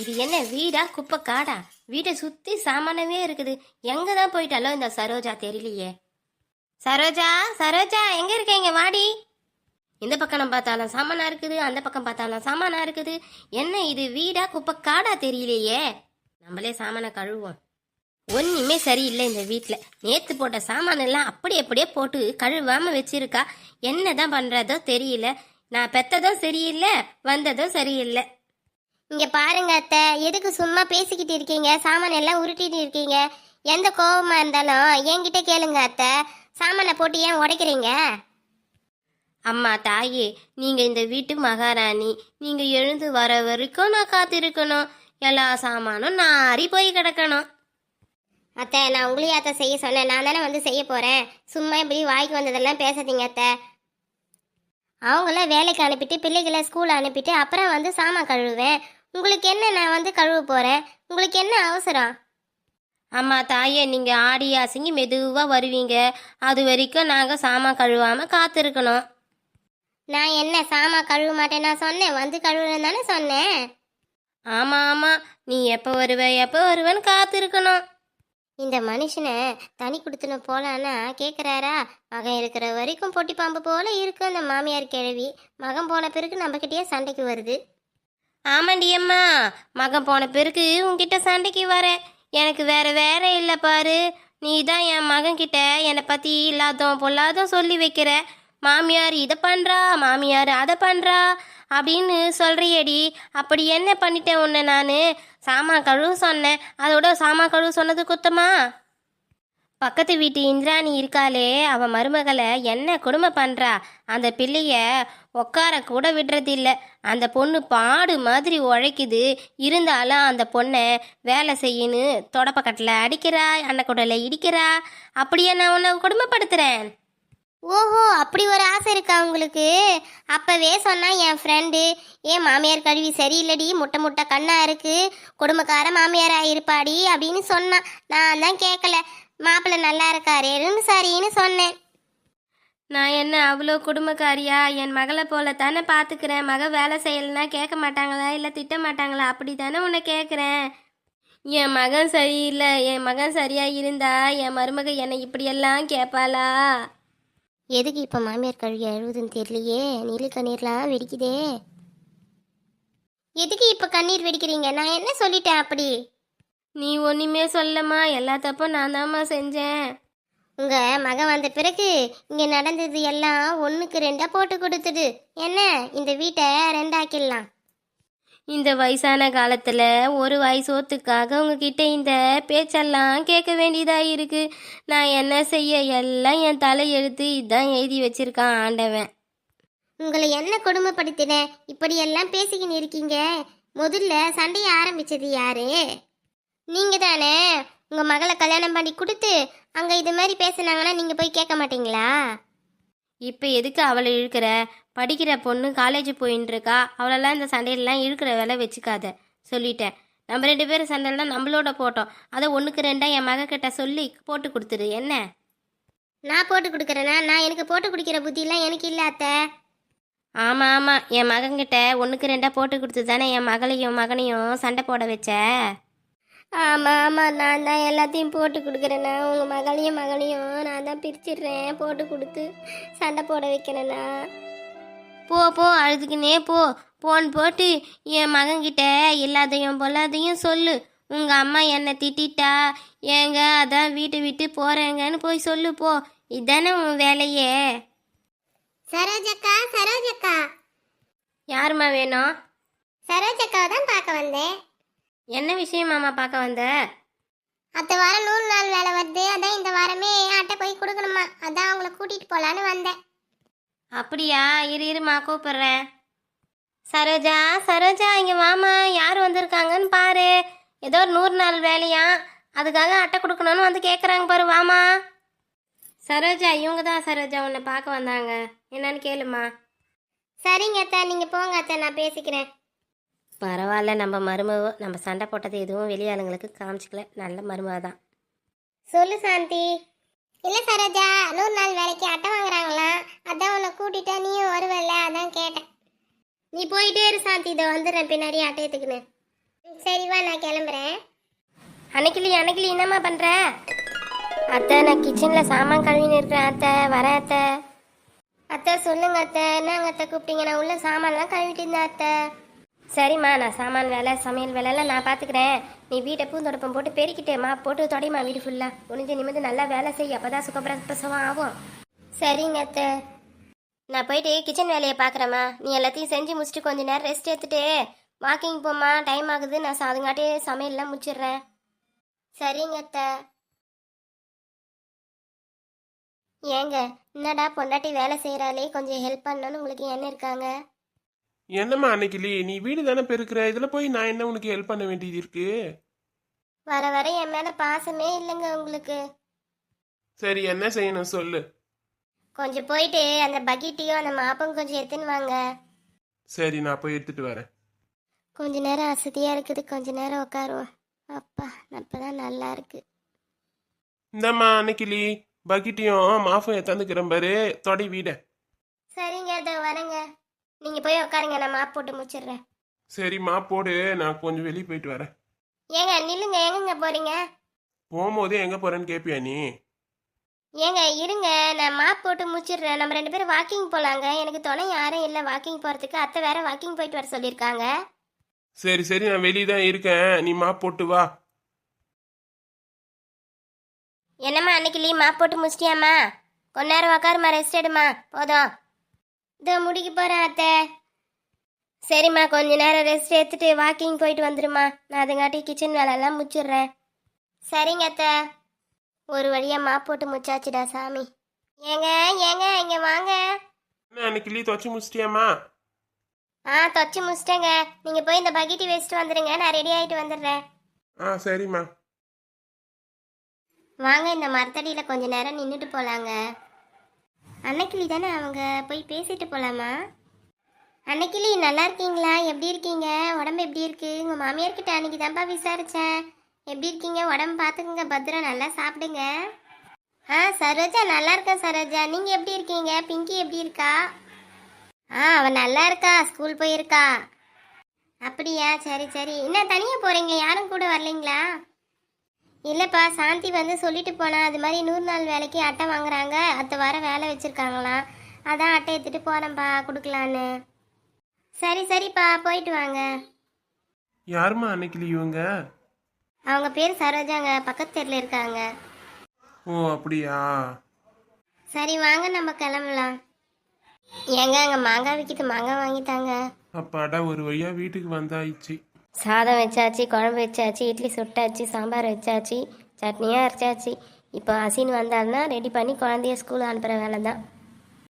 இது என்ன வீடா குப்பை காடா? வீட்டை சுத்தி சாமானமே இருக்குது. எங்க தான் போயிட்டாலோ இந்த சரோஜா தெரியலையே. சரோஜா சரோஜா எங்க இருக்கீங்க? வாடி. இந்த பக்கம் பார்த்தாலும் சாமானா இருக்குது அந்த பக்கம் பார்த்தாலும் சாமானா இருக்குது. என்ன இது வீடா குப்பை காடா தெரியலையே. நம்மளே சாமானை கழுவோம் ஒன்றுமே சரியில்லை இந்த வீட்டில் நேற்று போட்ட சாமான் எல்லாம் அப்படி அப்படியே போட்டு கழுவாம வச்சிருக்கா. என்னதான் பண்ணுறதோ தெரியல. நான் பெத்ததும் சரியில்லை வந்ததும் சரியில்லை. இங்க பாருங்க அத்தை எதுக்கு சும்மா பேசிக்கிட்டு இருக்கீங்க? சாமான் எல்லாம் உருட்டிட்டு இருக்கீங்க. எந்த கோவமா இருந்தாலும் என்கிட்ட கேளுங்க அத்தை. சாமானை போட்டு ஏன் உடைக்கிறீங்க? அம்மா தாயே நீங்க இந்த வீட்டு மகாராணி. நீங்க எழுந்து வர வரைக்கும் நான் காத்திருக்கணும். எல்லா சாமானும் நாரி போய் கிடக்கணும். அத்தை நான் உங்களையும் அத்தை செய்ய சொன்னேன். நான் தானே வந்து செய்ய போறேன். சும்மா இப்படி வாய்க்கு வந்ததெல்லாம் பேசாதீங்க அத்தை. அவங்கள வேலைக்கு அனுப்பிட்டு பிள்ளைகளை ஸ்கூல் அனுப்பிட்டு அப்புறம் வந்து சாமான் கழுவுவேன். உங்களுக்கு என்ன நான் வந்து கழுவ போறேன்? உங்களுக்கு என்ன அவசரம்? அம்மா தாயே நீங்க ஆடி அசங்கி மெதுவா வருவீங்க. அது வரைக்கும் நாங்க சாமான் கழுவாம காத்திருக்கணும். நான் என்ன சாமான் கழுவ மாட்டேன் நான் சொன்னேன்? வந்து கழுவுறேன் தானே சொன்னேன்? ஆமா ஆமா. நீ எப்ப வருவ எப்ப வருவேன்னு காத்திருக்கணும். இந்த மனுஷனை தனி கொடுத்துன போலான்னா கேட்குறாரா மகன் இருக்கிற வரைக்கும் பொட்டி பாம்பு போல இருக்கு அந்த மாமியார் கிழவி. மகன் போன பிறகு நம்மக்கிட்டயே சண்டைக்கு வருது. ஆமாண்டி அம்மா. மகன் போன பிறகு உன்கிட்ட சண்டைக்கு வரேன் எனக்கு வேற வேற இல்லை பாரு. நீ தான் என் மகன்கிட்ட என்னை பற்றி இல்லாதோம் பொல்லாதோம் சொல்லி வைக்கிற. மாமியார் இதை பண்ணுறா மாமியார் அதை பண்ணுறா அப்படின்னு சொல்கிறியடி அப்படி என்ன பண்ணிட்டேன் உன்னை நான்? சாமான் கழுவு சொன்னேன். அதோட சாமான் கழுவு சொன்னது குத்தமா? பக்கத்து வீட்டு இந்திராணி இருக்காளே அவ மருமகளை என்ன கொடுமை பண்ணுறா அந்த பிள்ளைய உட்கார கூட விடுறதில்ல. அந்த பொண்ணு பாடு மாதிரி உழைக்குது. இருந்தாலும் அந்த பொண்ணை வேலை செய்யணும் தொடப்பக்கட்டில் அடிக்கிறா அன்னக்குடலை இடிக்கிறா. அப்படியே நான் உன்னை கொடுமைப்படுத்துகிறேன் ஓஹோ அப்படி ஒரு ஆசை இருக்கா உங்களுக்கு? அப்போவே சொன்னால் என் ஃப்ரெண்டு ஏன் மாமியார் கழுவி சரியில்லடி முட்டை முட்டை கண்ணாக இருக்குது குடும்பக்கார மாமியாராக இருப்பாடி? அப்படின்னு சொன்னான் நான் தான் கேட்கல மாப்பிள்ளை நல்லா இருக்காரேன்னு சரின்னு சொன்னேன். நான் என்ன அவ்வளோ குடும்பக்காரியா? என் மகளை போல தானே பார்த்துக்கிறேன் மக வேலை செய்யலைன்னா கேட்க மாட்டாங்களா? இல்லை திட்ட மாட்டாங்களா? அப்படி தானே உன்னை கேட்குறேன். என் மகன் சரியில்லை. என் மகன் சரியா இருந்தா என் மருமக என்னை இப்படியெல்லாம் கேட்பாளா? எதுக்கு இப்போ மாமியார் கழுவி அழுவுதுன்னு தெரியலையே? நீலு கண்ணீர்லாம் வெடிக்குதே. எதுக்கு இப்போ கண்ணீர் வெடிக்கிறீங்க? நான் என்ன சொல்லிட்டேன் அப்படி? நீ ஒன்றுமே சொல்லம்மா எல்லா தப்பும் நான் தாம்மா செஞ்சேன். உங்க மகன் வந்த பிறகு இங்க நடந்தது எல்லாம் ஒண்ணுக்கு ரெண்டா போட்டு கொடுத்துடு என்ன? இந்த வீட்டை ரெண்டாக்கிடலாம். இந்த வயசான காலத்தில் ஒரு வயசோத்துக்காக உங்ககிட்ட இந்த பேச்செல்லாம் கேட்க வேண்டியதாக இருக்கு. நான் என்ன செய்ய எல்லாம் என் தலை எழுத்து இதான் எழுதி வச்சிருக்கான் ஆண்டவன். உங்களை என்ன கொடுமைப்படுத்தினேன் இப்படி எல்லாம் பேசிக்கின்னு இருக்கீங்க. முதல்ல சண்டைய ஆரம்பிச்சது யாரு? நீங்க தானே? உங்க மகளை கல்யாணம் பண்ணி கொடுத்து அங்க இது மாதிரி பேசுனாங்கன்னா நீங்க போய் கேட்க மாட்டீங்களா? இப்போ எதுக்கு அவளை இழுக்கிற? படிக்கிற பொண்ணு காலேஜ் போயின்னு இருக்கா? அவளெல்லாம் இந்த சண்டையிலலாம் இழுக்கிற வேலை வச்சுக்காத. சொல்லிட்டேன். நம்ம ரெண்டு பேரும் சண்டைலாம் நம்மளோட போட்டோம். அதை ஒன்றுக்கு ரெண்டா என் மக கிட்ட சொல்லி போட்டு கொடுத்துரு. என்ன? நான் போட்டு கொடுக்குறேனா? நான் எனக்கு போட்டு குடிக்கிற புத்தியெல்லாம் எனக்கு இல்ல அத்தை. ஆமாம் ஆமாம் என் மகன்கிட்ட ஒன்றுக்கு ரெண்டா போட்டு கொடுத்து தானே என் மகளையும் மகனையும் சண்டை போட வச்ச? ஆமா ஆமா நான் தான் எல்லாத்தையும் போட்டு கொடுக்குறேண்ணா. உங்க மகளையும் மகனையும் நான் தான் பிரிச்சிடுறேன். போட்டு கொடுத்து சண்டை போட வைக்கிறேண்ணா. போ போ அழுதுக்குனே போ. போன் போட்டு என் மகன்கிட்ட இல்லாதையும் பொல்லாதையும் சொல்லு. உங்கள் அம்மா என்னை திட்டிட்டா? ஏங்க அதான் வீட்டை விட்டு போகிறேங்கன்னு போய் சொல்லு போ. இதானே உன் வேலையே. சரோஜக்கா சரோஜக்கா யாரும்மா வேணும்? சரோஜக்காவை தான் பார்க்க வந்தேன். என்ன விஷயமாம்மா பார்க்க வந்த? அடுத்த வாரம் நூறு நாள் வேலை வருது. அதான் இந்த வாரமே அட்டை போய் கொடுக்கணுமா? அதான் அவங்கள கூட்டிட்டு போலான்னு வந்தேன். அப்படியா? இரு இருமா கூப்பிடுறேன். சரோஜா சரோஜா இங்கே வாமா. யார் வந்திருக்காங்கன்னு பாரு. ஏதோ ஒரு நூறு நாள் வேலையா? அதுக்காக அட்டை கொடுக்கணும்னு வந்து கேட்குறாங்க பாரு வாமா. சரோஜா இவங்க தான் சரோஜா உன்னை பார்க்க வந்தாங்க. என்னன்னு கேளுமா. சரிங்க அத்தை. நீங்க போங்க அத்தை. நான் பேசிக்கிறேன். பரவாயில்ல நம்ம மருமவோ நம்ம சண்டை போட்டது எதுவும் வெளியாளுங்களுக்கு காமிச்சிக்கல. நல்ல மருமக தான். சொல்லு சாந்தி. இல்ல சரோஜா நூறு நாள் வேலைக்கு அட்டை வாங்குறாங்களா? அதான் உன்னை கூட்டிட்டா நீயும் வருவல்ல அதான் கேட்டேன். நீ போயிட்டே இரு சாந்தி இதை வந்துடுறேன் பின்னாடி அட்டை எடுத்துக்கினு சரி வா நான் கிளம்புறேன். அன்னைக்கிளி அன்னைக்கிளி என்னம்மா பண்ற? அத்தை நான் கிச்சன்ல சாமான் கழுவின்னு இருக்கிறேன் அத்தை. வரேன் அத்தை. அத்தை சொல்லுங்க அத்தை. என்னங்க அத்தை கூப்பிட்டீங்க? நான் உள்ள சாமான்லாம் கழுவிட்டு இருந்தேன் அத்தை. சரிம்மா நான் சாமான் வேலை சமையல் வேலைலாம் நான் பார்த்துக்கிறேன் நீ வீட்டை பூந்தொடப்பம் போட்டு பெருக்கிட்டேம்மா போட்டு தொடைமா வீடு ஃபுல்லாக குனிஞ்சு நிமிந்து நல்லா வேலை செய்ய அப்போ தான் சுகப்பிரசவம் ஆகும். சரிங்க அத்தை. நான் போயிட்டு கிச்சன் வேலையை பார்க்குறேம்மா நீ எல்லாத்தையும் செஞ்சு முடிச்சுட்டு கொஞ்ச நேரம் ரெஸ்ட் எடுத்துட்டு வாக்கிங் போம்மா டைம் ஆகுது. நான் சாதுங்காட்டி சமையல்லாம் முடிச்சிடுறேன். சரிங்க அத்தை. ஏங்க என்னடா பொண்டாட்டி வேலை செய்கிறாலே கொஞ்சம் ஹெல்ப் பண்ணணும்னு உங்களுக்கு என்ன இருக்காங்க? என்னம்மா அன்னைக்கிளி நீ வீடு தானே பெருக்கிற? இதுல போய் நான் என்ன உனக்கு ஹெல்ப் பண்ண வேண்டியது இருக்கு? வர வர என் மேலே பாசமே இல்லைங்க உங்களுக்கு. சரி என்ன செய்யணும் சொல்லு. கொஞ்சம் போயிட்டு அந்த பக்கெட்டையும் அந்த மாப்பும் கொஞ்சம் எடுத்துன்னு வாங்க. சரி நான் போய் எடுத்துட்டு வரேன். கொஞ்ச நேரம் அசதியாக இருக்குது. கொஞ்ச நேரம் உட்காருவோம். அப்பா அப்பதான் நல்லா இருக்கு. இந்தம்மா அன்னைக்கிளி பக்கிட்டையும் மாஃபும் எத்தாந்துக்கிறேன் பாரு தொடை வீட. சரிங்க இதோ வரேங்க. நீங்கள் போய் உட்காருங்க நான் மாப் போட்டு முடிச்சிடுறேன். சரிம்மா போடு. நான் கொஞ்சம் வெளியே போயிட்டு வரேன். ஏங்க நில்லுங்க எங்கங்க போறீங்க? போகும்போது எங்க போறேன்னு கேப்பியா நீ? ஏங்க இருங்க நான் மாப் போட்டு முடிச்சிடுறேன். நம்ம ரெண்டு பேரும் வாக்கிங் போலாங்க. எனக்கு துணை யாரும் இல்லை வாக்கிங் போறதுக்கு. அத்தை வேற வாக்கிங் போயிட்டு வர சொல்லியிருக்காங்க. சரி சரி நான் வெளியே தான் இருக்கேன். நீ மா போட்டு வா. என்னம்மா அன்னைக்கு லீவ் மாப் போட்டு முடிச்சிட்டியாம்மா? கொஞ்ச நேரம் உக்காருமா ரெஸ்ட் எடுமா போதும். இதோ முடிக்க போறேன் அத்தை. சரிம்மா கொஞ்ச நேரம் ரெஸ்ட் எடுத்துட்டு வாக்கிங் போயிட்டு வந்துருமா நான் அதுங்காட்டி கிச்சன் வேலையெல்லாம் முடிச்சிடுறேன். சரிங்க அத்தை. ஒரு வழியா மாப் போட்டு முடிச்சாச்சுடா சாமி. ஏங்க ஏங்க இங்க வாங்க. என்ன அன்னைக்கிளி தொச்சு முடிச்சிட்டியாம்மா? ஆ தொச்சு முடிச்சிட்டேங்க. நீங்க போய் இந்த பக்கெட்டி வச்சுட்டு வந்துடுங்க நான் ரெடி ஆயிட்டு வந்துடுறேன். ஆ சரிம்மா. வாங்க இந்த மரத்தடியில் கொஞ்ச நேரம் நின்றுட்டு போகலாங்க அன்னைக்கிளி தானே அவங்க போய் பேசிட்டு போகலாமா அன்னைக்கிளி நல்லா இருக்கீங்களா? எப்படி இருக்கீங்க? உடம்பு எப்படி இருக்கு? உங்கள் மாமியார்கிட்ட அன்னைக்கு தான்ப்பா விசாரித்தேன் எப்படி இருக்கீங்க? உடம்பு பார்த்துக்குங்க பத்திரம் நல்லா சாப்பிடுங்க. ஆ சரோஜா நல்லா இருக்கேன் சரோஜா? நீங்கள் எப்படி இருக்கீங்க? பிங்கி எப்படி இருக்கா? ஆ அவன் நல்லா இருக்கா. ஸ்கூல் போயிருக்கா. அப்படியா? சரி சரி. என்ன தனியாக போகிறீங்க யாரும் கூட வரலைங்களா? இல்லைப்பா சாந்தி வந்து சொல்லிட்டு போனா அது மாதிரி நூறு நாள் வேலைக்கு அட்டை வாங்குறாங்க. அடுத்த வாரம் வேலை வச்சிருக்காங்களாம். அதான் அட்டை எடுத்துட்டு போறேன்ப்பா கொடுக்கலான்னு. சரி சரிப்பா போயிட்டு வாங்க. யாரும்மா அன்னைக்கிளி இவங்க அவங்க பேர் சரோஜாங்க பக்கத்து தெருல இருக்காங்க. ஓ அப்படியா? சரி வாங்க நம்ம கிளம்பலாம். ஏங்க அங்கே மாங்காய் விற்கிது மாங்காய் வாங்கிட்டாங்க அப்பாடா ஒரு வழியா வீட்டுக்கு வந்தாயிடுச்சு சாதம் வச்சாச்சு குழம்பு வச்சாச்சு இட்லி சுட்டாச்சு சாம்பார் வச்சாச்சு சட்னியாக அரைச்சாச்சு. இப்போ அசின் வந்தாருன்னா ரெடி பண்ணி குழந்தைய ஸ்கூல் அனுப்புகிற வேலை தான்